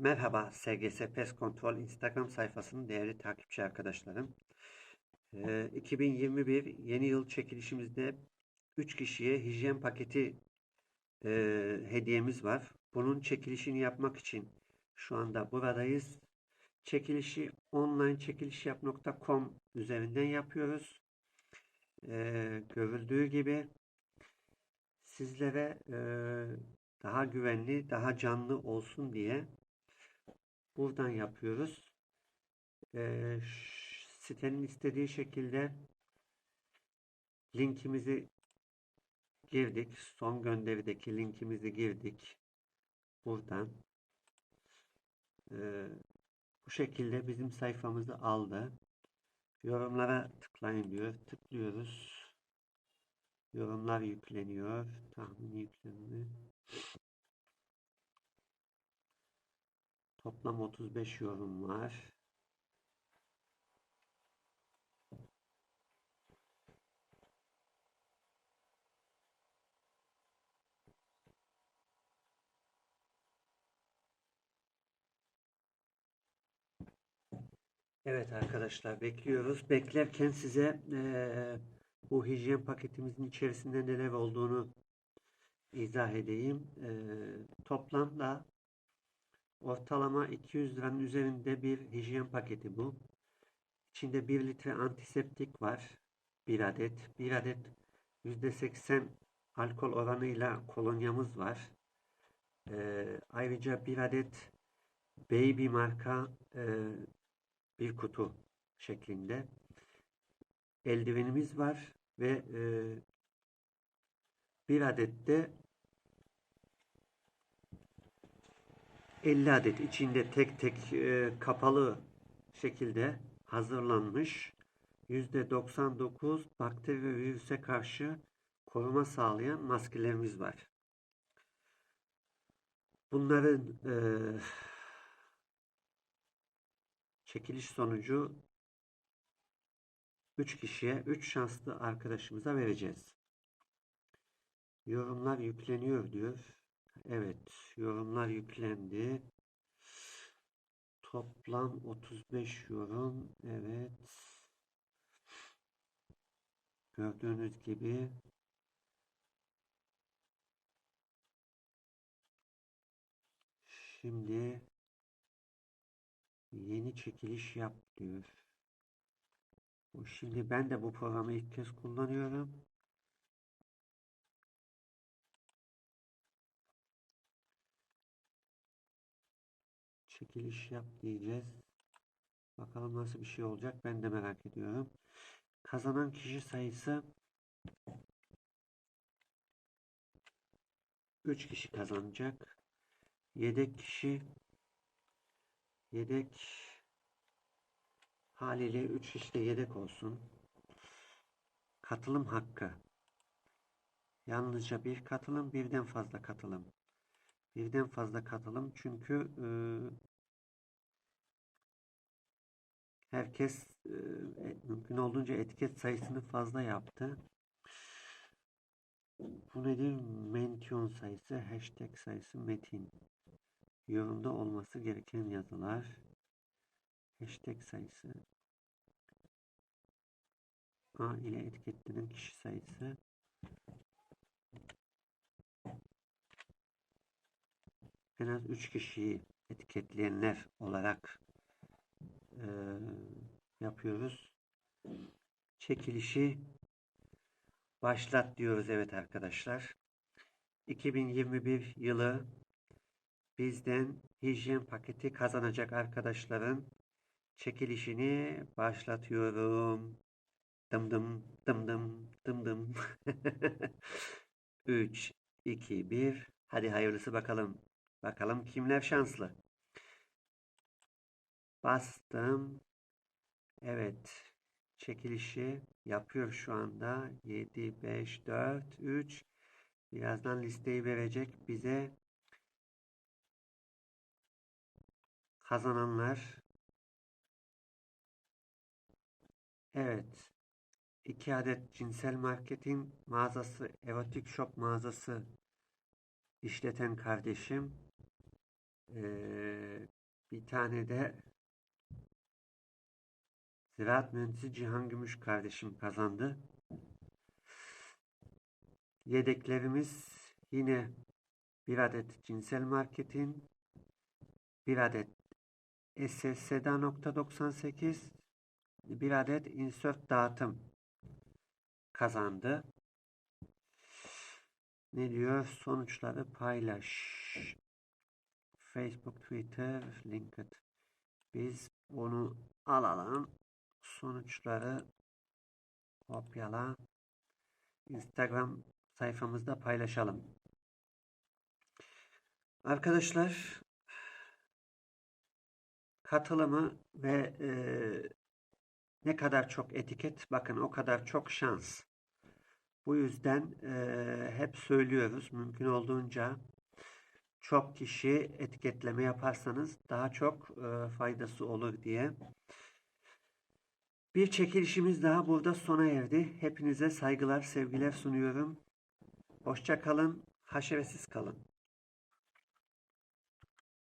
Merhaba SGS Pest Kontrol Instagram sayfasının değerli takipçi arkadaşlarım. Ee, 2021 yeni yıl çekilişimizde 3 kişiye hijyen paketi e, hediyemiz var. Bunun çekilişini yapmak için şu anda buradayız. Çekilişi online çekilişyap.com üzerinden yapıyoruz. Ee, görüldüğü gibi sizlere e, daha güvenli, daha canlı olsun diye buradan yapıyoruz. Ş- sitenin istediği şekilde linkimizi girdik. Son gönderideki linkimizi girdik. Buradan. Ee, bu şekilde bizim sayfamızı aldı. Yorumlara tıklayın diyor. Tıklıyoruz. Yorumlar yükleniyor. Tahmini yüklenme. Toplam 35 yorum var. Evet arkadaşlar bekliyoruz. Beklerken size eee, bu hijyen paketimizin içerisinde neler olduğunu izah edeyim. Eee, toplamda ortalama 200 liranın üzerinde bir hijyen paketi bu. İçinde 1 litre antiseptik var. 1 adet. 1 adet %80 alkol oranıyla kolonyamız var. Eee, ayrıca 1 adet Baby marka eee, bir kutu şeklinde eldivenimiz var ve e, bir adet de 50 adet içinde tek tek e, kapalı şekilde hazırlanmış %99 bakteri ve virüse karşı koruma sağlayan maskelerimiz var. Bunların e, çekiliş sonucu 3 kişiye 3 şanslı arkadaşımıza vereceğiz. Yorumlar yükleniyor diyor. Evet, yorumlar yüklendi. Toplam 35 yorum. Evet. Gördüğünüz gibi şimdi yeni çekiliş yap diyor. Şimdi ben de bu programı ilk kez kullanıyorum. Çekiliş yap diyeceğiz. Bakalım nasıl bir şey olacak ben de merak ediyorum. Kazanan kişi sayısı 3 kişi kazanacak. Yedek kişi yedek haliyle 3 kişi de yedek olsun. Katılım hakkı. Yalnızca bir katılım, birden fazla katılım. Birden fazla katılım çünkü herkes e, e, mümkün olduğunca etiket sayısını fazla yaptı. Bu nedir? Mention sayısı, hashtag sayısı, metin. Yorumda olması gereken yazılar. Hashtag sayısı. A ile etiketlenen kişi sayısı. En az 3 kişiyi etiketleyenler olarak e, yapıyoruz. Çekilişi başlat diyoruz evet arkadaşlar. 2021 yılı bizden hijyen paketi kazanacak arkadaşların çekilişini başlatıyorum. Dım dım dım dım dım dım. 3, 2, 1. Hadi hayırlısı bakalım. Bakalım kimler şanslı. Bastım. Evet. Çekilişi yapıyor şu anda. 7, 5, 4, 3. Birazdan listeyi verecek bize. Kazananlar. Evet. 2 adet cinsel marketin mağazası, erotik shop mağazası işleten kardeşim eee, Bir tane de Ziraat Mühendisi Cihan Gümüş kardeşim kazandı. Yedeklerimiz yine bir adet cinsel marketin, bir adet SS Seda.98, bir adet insert dağıtım kazandı. Ne diyor? Sonuçları paylaş. Facebook, Twitter, LinkedIn. Biz bunu alalım. Sonuçları kopyala. Instagram sayfamızda paylaşalım. Arkadaşlar katılımı ve eee, ne kadar çok etiket bakın o kadar çok şans. Bu yüzden eee, hep söylüyoruz mümkün olduğunca çok kişi etiketleme yaparsanız daha çok eee, faydası olur diye. Bir çekilişimiz daha burada sona erdi. Hepinize saygılar, sevgiler sunuyorum. Hoşça kalın, haşeresiz kalın.